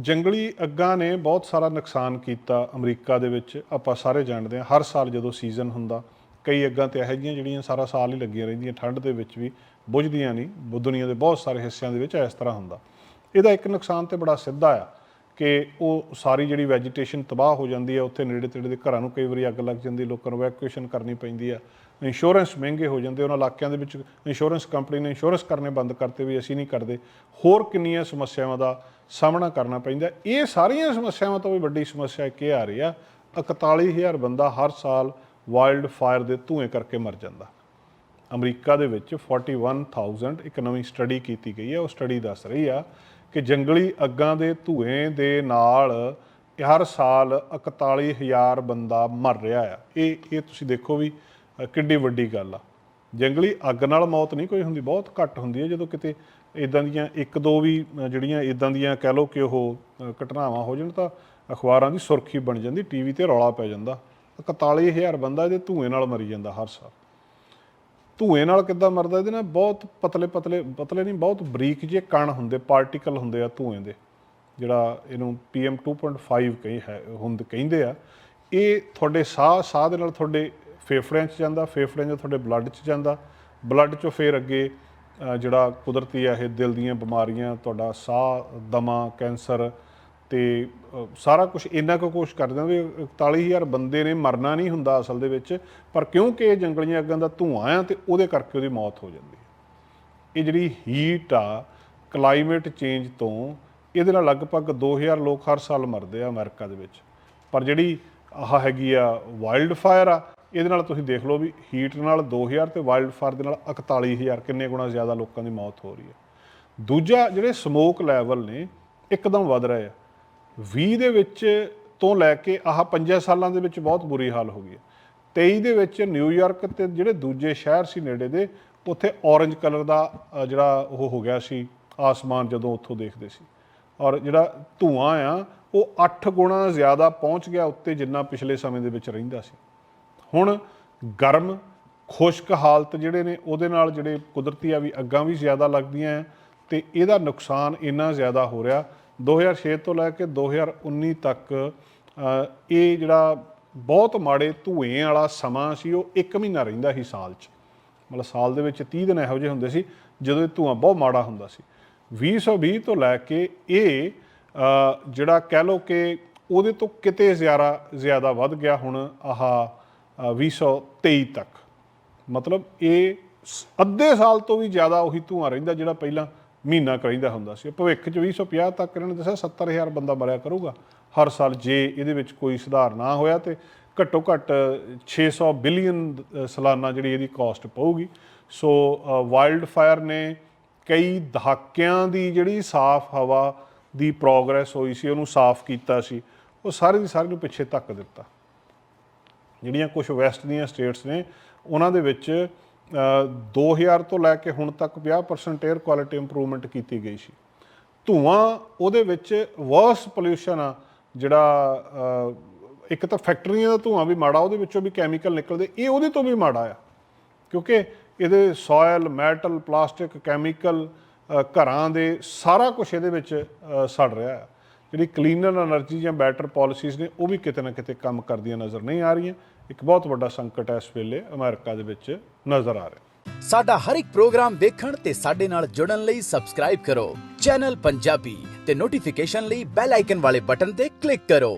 ਜੰਗਲੀ ਅੱਗਾਂ ਨੇ ਬਹੁਤ ਸਾਰਾ ਨੁਕਸਾਨ ਕੀਤਾ ਅਮਰੀਕਾ ਦੇ ਵਿੱਚ। ਆਪਾਂ ਸਾਰੇ ਜਾਣਦੇ ਹਾਂ, ਹਰ ਸਾਲ ਜਦੋਂ ਸੀਜ਼ਨ ਹੁੰਦਾ, ਕਈ ਅੱਗਾਂ ਤੇ ਇਹੋ ਜਿਹੀਆਂ ਜਿਹੜੀਆਂ ਸਾਰਾ ਸਾਲ ਹੀ ਲੱਗੀਆਂ ਰਹਿੰਦੀਆਂ, ਠੰਡ ਦੇ ਵਿੱਚ ਵੀ ਬੁਝਦੀਆਂ ਨਹੀਂ ਬੁ- ਦੁਨੀਆ ਦੇ ਬਹੁਤ ਸਾਰੇ ਹਿੱਸਿਆਂ ਦੇ ਵਿੱਚ ਇਸ ਤਰ੍ਹਾਂ ਹੁੰਦਾ। ਇਹਦਾ ਇੱਕ ਨੁਕਸਾਨ ਤੇ ਬੜਾ ਸਿੱਧਾ ਆ। ਕਿ ਉਹ ਸਾਰੀ ਜਿਹੜੀ ਵੈਜੀਟੇਸ਼ਨ ਤਬਾਹ ਹੋ ਜਾਂਦੀ ਹੈ, ਉੱਥੇ ਨੇੜੇ ਤੇੜੇ ਦੇ ਘਰਾਂ ਨੂੰ ਕਈ ਵਾਰੀ ਅੱਗ ਲੱਗ ਜਾਂਦੀ ਲੋਕਾਂ ਨੂੰ ਵੈਕੂਏਸ਼ਨ ਕਰਨੀ ਪੈਂਦੀ ਆ ਇੰਸ਼ੋਰੈਂਸ ਮਹਿੰਗੇ ਹੋ ਜਾਂਦੇ ਉਹਨਾਂ ਇਲਾਕਿਆਂ ਦੇ ਵਿੱਚ ਇੰਸ਼ੋਰੈਂਸ ਕੰਪਨੀ ਨੇ ਇੰਸ਼ੋਰੈਂਸ ਕਰਨੇ ਬੰਦ ਕਰਤੇ ਵੀ ਅਸੀਂ ਨਹੀਂ ਕਰਦੇ। ਹੋਰ ਕਿੰਨੀਆਂ ਸਮੱਸਿਆਵਾਂ ਦਾ ਸਾਹਮਣਾ ਕਰਨਾ ਪੈਂਦਾ ਇਹ ਸਾਰੀਆਂ ਸਮੱਸਿਆਵਾਂ ਤੋਂ ਵੀ ਵੱਡੀ ਸਮੱਸਿਆ ਇੱਕ ਇਹ ਆ ਰਹੀ ਆ 41000 ਬੰਦਾ ਹਰ ਸਾਲ ਵਾਈਲਡ ਫਾਇਰ ਦੇ ਧੂਏ ਕਰਕੇ ਮਰ ਜਾਂਦਾ। ਅਮਰੀਕਾ ਦੇ ਵਿੱਚ 41000 ਇੱਕ ਨਵੀਂ ਸਟੱਡੀ ਕੀਤੀ ਗਈ ਹੈ। ਉਹ ਸਟੱਡੀ ਦੱਸ ਰਹੀ ਆ ਕਿ ਜੰਗਲੀ ਅੱਗਾਂ ਦੇ ਧੂਏ ਦੇ ਨਾਲ ਹਰ ਸਾਲ 41000 ਬੰਦਾ ਮਰ ਰਿਹਾ ਆ। ਇਹ ਇਹ ਤੁਸੀਂ ਦੇਖੋ ਵੀ ਅ, ਕਿੱਡੀ ਵੱਡੀ ਗੱਲ ਆ। ਜੰਗਲੀ ਅੱਗ ਨਾਲ ਮੌਤ ਨਹੀਂ ਕੋਈ ਹੁੰਦੀ ਬਹੁਤ ਘੱਟ ਹੁੰਦੀ ਹੈ। ਜਦੋਂ ਕਿਤੇ ਇਦਾਂ ਦੀਆਂ ਇੱਕ ਦੋ ਵੀ ਜਿਹੜੀਆਂ ਇਦਾਂ ਦੀਆਂ ਕਹਿ ਲਓ ਕਿ ਉਹ ਘਟਨਾਵਾਂ ਹੋ ਜਾਣ ਤਾਂ ਅਖਬਾਰਾਂ ਦੀ ਸੁਰਖੀ ਬਣ ਜਾਂਦੀ ਟੀਵੀ ਤੇ ਰੌਲਾ ਪੈ ਜਾਂਦਾ। 41000 ਬੰਦਾ ਇਹਦੇ ਧੂਏ ਨਾਲ ਮਰੀ ਜਾਂਦਾ ਹਰ ਸਾਲ। ਧੂਏ ਨਾਲ ਕਿੱਦਾਂ ਮਰਦਾ, ਇਹਦੇ ਨਾਲ ਬਹੁਤ ਪਤਲੇ ਪਤਲੇ ਪਤਲੇ ਨਹੀਂ, ਬਹੁਤ ਬਰੀਕ ਜਿਹੇ ਕਣ ਹੁੰਦੇ ਪਾਰਟੀਕਲ ਹੁੰਦੇ ਆ ਧੂਏ ਦੇ, ਜਿਹੜਾ ਇਹਨੂੰ PM 2.5 ਕਹੀ ਹੈ, ਹੁੰਦ ਕਹਿੰਦੇ ਆ। ਇਹ ਤੁਹਾਡੇ ਸਾਹ ਸਾਹ ਦੇ ਨਾਲ ਤੁਹਾਡੇ ਫੇਫੜਿਆਂ 'ਚ ਜਾਂਦਾ, ਫੇਫੜਿਆਂ 'ਚ ਤੁਹਾਡੇ ਬਲੱਡ 'ਚ ਜਾਂਦਾ ਬਲੱਡ 'ਚੋਂ ਫੇਰ ਅੱਗੇ ਜਿਹੜਾ ਕੁਦਰਤੀ ਆ ਇਹ ਦਿਲ ਦੀਆਂ ਬਿਮਾਰੀਆਂ, ਤੁਹਾਡਾ ਸਾਹ, ਦਮਾ, ਕੈਂਸਰ ਤੇ ਸਾਰਾ ਕੁਝ ਇੰਨਾ ਕੁ ਕੋਸ਼ਿਸ਼ ਕਰਦੇ ਆ ਵੀ 41000 ਬੰਦੇ ਨੇ ਮਰਨਾ ਨਹੀਂ ਹੁੰਦਾ ਅਸਲ ਦੇ ਵਿੱਚ, ਪਰ ਕਿਉਂਕਿ ਇਹ ਜੰਗਲੀਆਂ ਅੱਗਾਂ ਦਾ ਧੂਆਂ ਆ ਤੇ ਉਹਦੇ ਕਰਕੇ ਉਹਦੀ ਮੌਤ ਹੋ ਜਾਂਦੀ ਹੈ। ਇਹ ਜਿਹੜੀ ਹੀਟ ਆ ਕਲਾਈਮੇਟ ਚੇਂਜ ਤੋਂ ਇਹਦੇ ਨਾਲ ਲਗਭਗ 2000 ਲੋਕ ਹਰ ਸਾਲ ਮਰਦੇ ਆ ਅਮਰੀਕਾ ਦੇ ਵਿੱਚ। ਪਰ ਜਿਹੜੀ ਆਹ ਹੈਗੀ ਆ ਵਾਈਲਡ ਫਾਇਰ ਆ, ਇਹਦੇ ਨਾਲ ਤੁਸੀਂ ਦੇਖ ਲਓ ਵੀ ਹੀਟ ਨਾਲ 2000 ਤੇ ਵਾਈਲਡ ਫਾਇਰ ਦੇ ਨਾਲ 41000 ਕਿੰਨੇ ਗੁਣਾ ਜ਼ਿਆਦਾ ਲੋਕਾਂ ਦੀ ਮੌਤ ਹੋ ਰਹੀ ਹੈ। ਦੂਜਾ ਜਿਹੜੇ ਸਮੋਕ ਲੈਵਲ ਨੇ, ਇੱਕਦਮ ਵੱਧ ਰਹੇ ਆ। 20 ਦੇ ਵਿੱਚ ਤੋਂ ਲੈ ਕੇ ਆਹ 5 ਸਾਲਾਂ ਦੇ ਵਿੱਚ ਬਹੁਤ ਬੁਰੀ ਹਾਲ ਹੋ ਗਈ ਹੈ। 23 ਦੇ ਵਿੱਚ ਨਿਊਯਾਰਕ ਤੇ ਜਿਹੜੇ ਦੂਜੇ ਸ਼ਹਿਰ ਸੀ ਨੇੜੇ ਦੇ, ਉੱਥੇ ਔਰੰਜ ਕਲਰ ਦਾ ਜਿਹੜਾ ਉਹ ਹੋ ਗਿਆ ਸੀ, ਆਸਮਾਨ ਜਦੋਂ ਉੱਥੋਂ ਦੇਖਦੇ ਸੀ। ਔਰ ਜਿਹੜਾ ਧੂਆਂ ਆ, ਉਹ 8 ਗੁਣਾ ਜ਼ਿਆਦਾ ਪਹੁੰਚ ਗਿਆ ਉੱਤੇ ਜਿੰਨਾ ਪਿਛਲੇ ਸਮੇਂ ਦੇ ਵਿੱਚ ਰਹਿੰਦਾ ਸੀ। ਹੁਣ ਗਰਮ, ਖੁਸ਼ਕ ਹਾਲਤ ਜਿਹੜੇ ਨੇ, ਉਹਦੇ ਨਾਲ ਜਿਹੜੇ ਕੁਦਰਤੀ ਆ ਵੀ ਅੱਗਾਂ ਵੀ ਜ਼ਿਆਦਾ ਲੱਗਦੀਆਂ ਹੈ ਤੇ ਇਹਦਾ ਨੁਕਸਾਨ ਇੰਨਾ ਜ਼ਿਆਦਾ ਹੋ ਰਿਹਾ 2006 ਤੋਂ ਲੈ ਕੇ 2019 ਤੱਕ ਇਹ ਜਿਹੜਾ ਬਹੁਤ ਮਾੜੇ ਧੂਏ ਵਾਲਾ ਸਮਾਂ ਸੀ ਉਹ 1 ਮਹੀਨਾ ਰਹਿੰਦਾ ਸੀ ਸਾਲ 'ਚ। ਮਤਲਬ ਸਾਲ ਦੇ ਵਿੱਚ 30 ਦਿਨ ਇਹੋ ਜਿਹੇ ਹੁੰਦੇ ਸੀ ਜਦੋਂ ਇਹ ਧੂਆਂ ਬਹੁਤ ਮਾੜਾ ਹੁੰਦਾ ਸੀ। 2020 ਤੋਂ ਲੈ ਕੇ ਇਹ ਜਿਹੜਾ ਕਹਿ ਲਓ ਕਿ ਉਹਦੇ ਤੋਂ ਕਿਤੇ ਜ਼ਿਆਦਾ ਜ਼ਿਆਦਾ ਵੱਧ ਗਿਆ ਹੁਣ ਆਹ ਅ, 2023 ਤੱਕ। ਮਤਲਬ ਇਹ ਸ- ਅੱਧੇ ਸਾਲ ਤੋਂ ਵੀ ਜ਼ਿਆਦਾ ਉਹੀ ਧੂਆਂ ਰਹਿੰਦਾ ਜਿਹੜਾ ਪਹਿਲਾਂ ਮਹੀਨਾ ਕੁ ਹੁੰਦਾ ਸੀ। ਭਵਿੱਖ 'ਚ 2050 ਤੱਕ ਇਹਨਾਂ ਨੇ ਦੱਸਿਆ 70000 ਬੰਦਾ ਮਰਿਆ ਕਰੂਗਾ। ਹਰ ਸਾਲ ਜੇ ਇਹਦੇ ਵਿੱਚ ਕੋਈ ਸੁਧਾਰ ਨਾ ਹੋਇਆ ਤੇ ਘੱਟੋ ਘੱਟ 600 ਬਿਲੀਅਨ ਅ, ਸਾਲਾਨਾ ਜਿਹੜੀ ਇਹਦੀ ਕਾਸਟ ਪਊਗੀ। ਸੋ ਵਾਈਲਡ ਫਾਇਰ ਨੇ ਕਈ ਦਹਾਕਿਆਂ ਦੀ ਜਿਹੜੀ ਸਾਫ਼ ਹਵਾ ਦੀ ਪ੍ਰੋਗਰੈਸ ਹੋਈ ਸੀ ਉਹਨੂੰ ਸਾਫ਼ ਕੀਤਾ ਸੀ। ਉਹ ਸਾਰੀ ਦੀ ਸਾਰੀ ਨੂੰ ਪਿੱਛੇ ਧੱਕ ਦਿੱਤਾ। ਜਿਹੜੀਆਂ ਕੁਝ ਵੈਸਟ ਦੀਆਂ ਸਟੇਟਸ ਨੇ ਉਹਨਾਂ ਦੇ ਵਿੱਚ 2000 ਤੋਂ ਲੈ ਕੇ ਹੁਣ ਤੱਕ 50% 에ਅਰ ਕੁਆਲਿਟੀ ਇੰਪਰੂਵਮੈਂਟ ਕੀਤੀ ਗਈ ਸੀ। ਧੂਆਂ ਉਹਦੇ ਵਿੱਚ ਵਰਸ ਪੋਲਿਊਸ਼ਨ ਆ, ਜਿਹੜਾ ਇੱਕ ਤਾਂ ਫੈਕਟਰੀਆਂ ਦਾ ਧੂਆਂ ਵੀ ਮਾੜਾ, ਉਹਦੇ ਵਿੱਚੋਂ ਵੀ ਕੈਮੀਕਲ ਨਿਕਲਦੇ, ਇਹ ਉਹਦੇ ਤੋਂ ਵੀ ਮਾੜਾ ਆ। ਕਿਉਂਕਿ ਇਹਦੇ ਸੋਇਲ ਮੈਟਲ ਪਲਾਸਟਿਕ ਕੈਮੀਕਲ ਘਰਾਂ ਦੇ ਸਾਰਾ ਕੁਝ ਇਹਦੇ ਵਿੱਚ ਸੜ ਰਿਹਾ ਹੈ ਜਿਹੜੀ ਕਲੀਨਰ એનર્ਜੀ ਜਾਂ ਬੈਟਰ ਪਾਲਿਸੀਜ਼ ਨੇ, ਉਹ ਵੀ ਕਿਤੇ ਨਾ ਕਿਤੇ ਕੰਮ ਕਰਦੀਆਂ ਨਜ਼ਰ ਨਹੀਂ ਆ ਰਹੀਆਂ। ਇੱਕ ਬਹੁਤ ਵੱਡਾ ਸੰਕਟ ਹੈ ਇਸ ਵੇਲੇ ਅਮਰੀਕਾ ਦੇ ਵਿੱਚ ਨਜ਼ਰ ਆ ਰਿਹਾ। ਸਾਡਾ ਹਰ ਇੱਕ ਪ੍ਰੋਗਰਾਮ ਦੇਖਣ ਤੇ ਸਾਡੇ ਨਾਲ ਜੁੜਨ ਲਈ ਸਬਸਕ੍ਰਾਈਬ ਕਰੋ। ਚੈਨਲ ਪੰਜਾਬੀ ਤੇ ਨੋਟੀਫਿਕੇਸ਼ਨ ਲਈ ਬੈਲ ਆਈਕਨ ਵਾਲੇ ਬਟਨ ਤੇ ਕਲਿੱਕ ਕਰੋ।